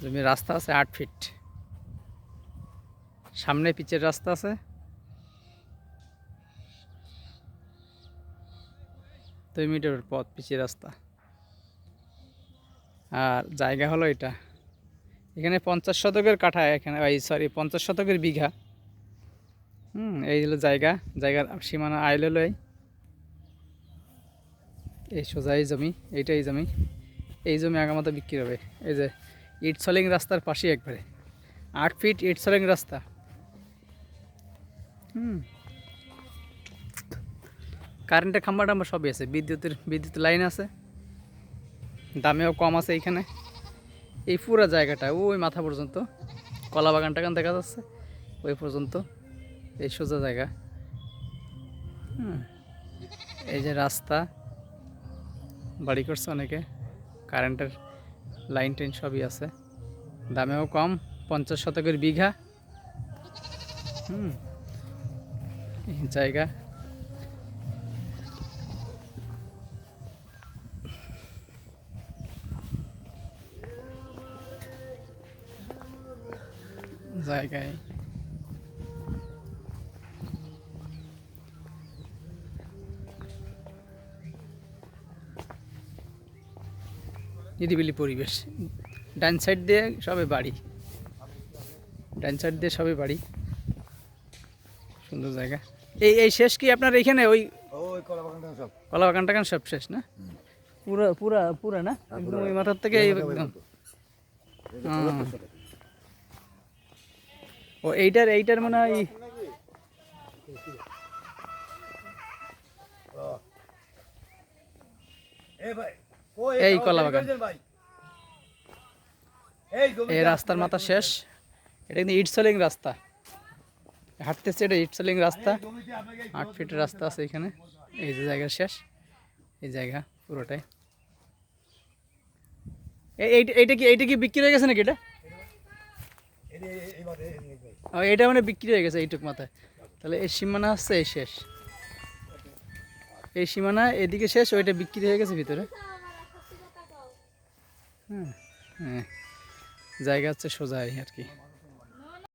জমির রাস্তা আছে আট ফিট। সামনে পিচের রাস্তা আছে। দুই মিটারের পথ, পিচের রাস্তা। আর জায়গা হলো এটা। এখানে পঞ্চাশ শতকের কাঠা, এখানে, এই সরি, পঞ্চাশ শতকের বিঘা। হুম, এই হলো জায়গা। জায়গার সীমানা আইল হলো এই এই সোজা এই জমি এইটা এই জমি। এই জমি আগামাতা বিক্রি হবে। এই যে ইট সলিং রাস্তার পাশেই একবারে। আট ফিট ইট সলিং রাস্তা। হুম। কারেন্টের খাম্বা টাম্বা সবই আছে। বিদ্যুতের, বিদ্যুৎ লাইন আছে। দামেও কম আছে এইখানে। এই পুরো জায়গাটা, ওই মাথা পর্যন্ত। কলা বাগান টাগান দেখা যাচ্ছে। ওই পর্যন্ত। এই সোজা জায়গা। হুম। এই যে রাস্তা। বাড়ি করছে অনেকে। কারেন্টের লাইন টেন সবই আছে। দামেও কম পঞ্চাশ শতকের বিঘা। হুম জায়গা। জায়গায় নিরিবিলি পরিবেশ। ডান সাইড দিয়ে সবে বাড়ি। ডান সাইড দিয়ে সবে বাড়ি। সুন্দর জায়গা। এই এই শেষ কি আপনার এইখানে ওই কলা বাগানটা সব। শেষ না? পুরো পুরা পুরা না? একদম ওই মাথার থেকে এই একদম। ও এইটার এইটার মনে হয় এই ভাই। এই কলা বাগান। এই রাস্তার মাথা শেষ। এটা কিন্তু ইট সেলিং রাস্তা। হাঁটতেছে এটা ইট সেলিং রাস্তা। আট ফিটের রাস্তা আছে এখানে। এই যে জায়গা শেষ। এই জায়গা পুরোটাই। এইটা কি এইটা কি বিক্রি হয়ে গেছে নাকি এটা? এটা মানে বিক্রি হয়ে গেছে এইটুক মাথায়। তাহলে এই সীমানা হচ্ছে এই শেষ। এই সীমানা এদিকে শেষ ওইটা বিক্রি হয়ে গেছে ভিতরে। জায়গা হচ্ছে সোজাই আর কি।